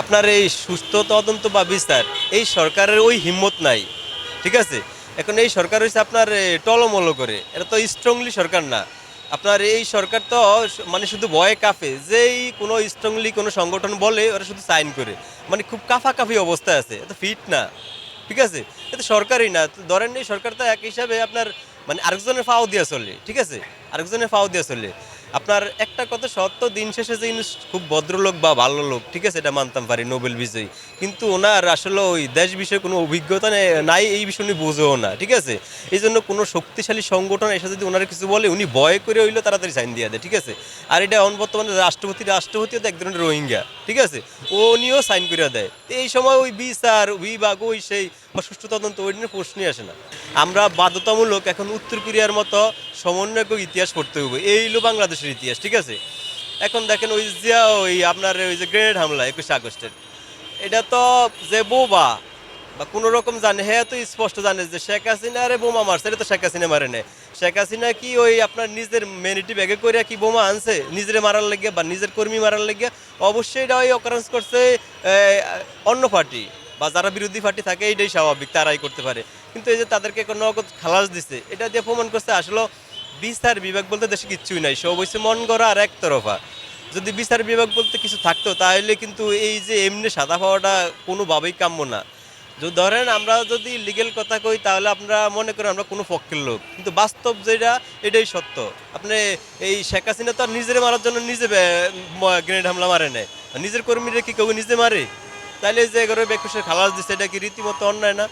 আপনার এই সুস্থ তদন্ত বা বিচার এই সরকারের ওই হিম্মত নাই। ঠিক আছে? এখন এই সরকার হচ্ছে আপনার টলমলো করে। এটা তো স্ট্রংলি সরকার না। আপনার এই সরকার তো মানে শুধু ভয়ে কাফে। যেই কোনো স্ট্রংলি কোনো সংগঠন বলে, ওরা শুধু সাইন করে। মানে খুব কাফাকাফি অবস্থায় আছে। এত ফিট না। ঠিক আছে? এটা সরকারই না। ধরেন এই সরকার তো এক হিসাবে আপনার মানে আরেকজনের ফাও দিয়ে চলে। ঠিক আছে? আরেকজনের ফাও দিয়া চলে। আপনার একটা কথা সত্য, দিন শেষে যে খুব ভদ্রলোক বা ভালো লোক ঠিক আছে? এটা মানতাম পারি, নোবেল বিজয়ী। কিন্তু ওনার আসলে ওই দেশ বিষয়ে কোনো অভিজ্ঞতা নাই, এই বিষয় উনি বুঝেও না, ঠিক আছে? এই জন্য কোনো শক্তিশালী সংগঠন এসে যদি ওনার কিছু বলে, উনি ভয় করে হইলেও তাড়াতাড়ি সাইন দিয়ে দেয়, ঠিক আছে? আর এটা অন বর্তমানে রাষ্ট্রপতি রাষ্ট্রপতি এক ধরনের রোহিঙ্গা, ঠিক আছে? ও উনিও সাইন করে দেয়। তো এই সময় ওই বিচার বিভাগ ওই সেই, বা সুষ্ঠু তদন্ত, ওই নিয়ে প্রশ্নই আসে না। আমরা বাধ্যতামূলক এখন উত্তর কোরিয়ার মতো সমন্বয়ক ইতিহাস পড়তে হবে এই হলো বাংলাদেশের ইতিহাস, ঠিক আছে? এখন দেখেন ওই যে, ওই আপনার ওই যে গ্রেনেড হামলা, একুশে আগস্টের। এটা তো যে বোবা, বা কোনো রকম জানে হ্যাঁ তো স্পষ্ট জানে যে শেখ হাসিনা আরে বোমা মারছে, এটা তো শেখ হাসিনা মারে নেয় শেখ হাসিনা কি ওই আপনার নিজের মেনিটি ব্যাগে করে কি বোমা আনছে? নিজের মারার লেগে বা নিজের কর্মী মারার লেগে অবশ্যই এটা ওই অকারেন্স করছে অন্য পার্টি, বা যারা বিরোধী পার্টি থাকে এটাই স্বাভাবিক, তারাই করতে পারে। কিন্তু এই যে তাদেরকে নগদ খালাস দিছে, এটা দিয়ে প্রমাণ করছে আসলে বিচার বিভাগ বলতে দেশে কিচ্ছুই নাই, সব হচ্ছে মন গড়া আর একতরফা যদি বিচার বিভাগ বলতে কিছু থাকতো, তাহলে কিন্তু এই যে এমনি সাদা পাওয়াটা কোনোভাবেই কাম্য না। যদি ধরেন আমরা যদি লিগেল কথা কই, তাহলে আমরা মনে করি আমরা কোনো পক্ষের লোক। কিন্তু বাস্তব যেটা, এটাই সত্য। আপনি এই শেখ হাসিনা তো আর নিজের মারার জন্য নিজে গ্রেনেড হামলা মারে নেয় নিজের কর্মীরা কি কেউ নিজে মারে? তাহলে যে এগারো বেকুশের খালাস দিচ্ছে এটা কি রীতিমতো অন্যায় না?